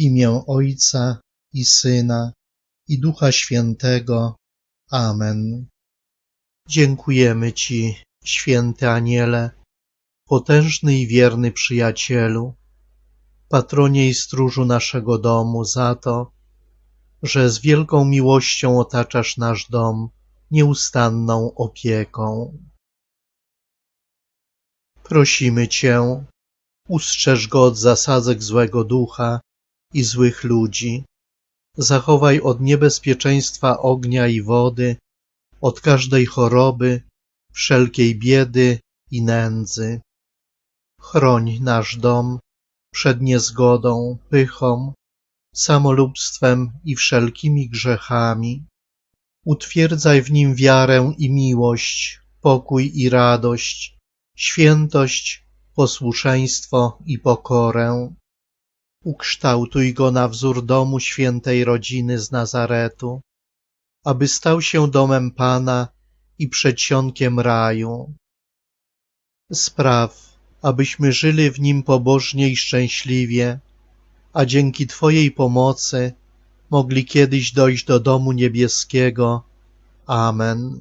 imię Ojca i Syna i Ducha Świętego. Amen. Dziękujemy Ci, święty Aniele, potężny i wierny przyjacielu, patronie i stróżu naszego domu, za to, że z wielką miłością otaczasz nasz dom nieustanną opieką. Prosimy Cię, ustrzeż go od zasadzek złego ducha i złych ludzi. Zachowaj od niebezpieczeństwa ognia i wody, od każdej choroby, wszelkiej biedy i nędzy. Chroń nasz dom przed niezgodą, pychą, samolubstwem i wszelkimi grzechami. Utwierdzaj w nim wiarę i miłość, pokój i radość, świętość, posłuszeństwo i pokorę. Ukształtuj go na wzór domu świętej rodziny z Nazaretu, aby stał się domem Pana i przedsionkiem raju. Spraw, abyśmy żyli w nim pobożnie i szczęśliwie, a dzięki Twojej pomocy mogli kiedyś dojść do domu niebieskiego. Amen.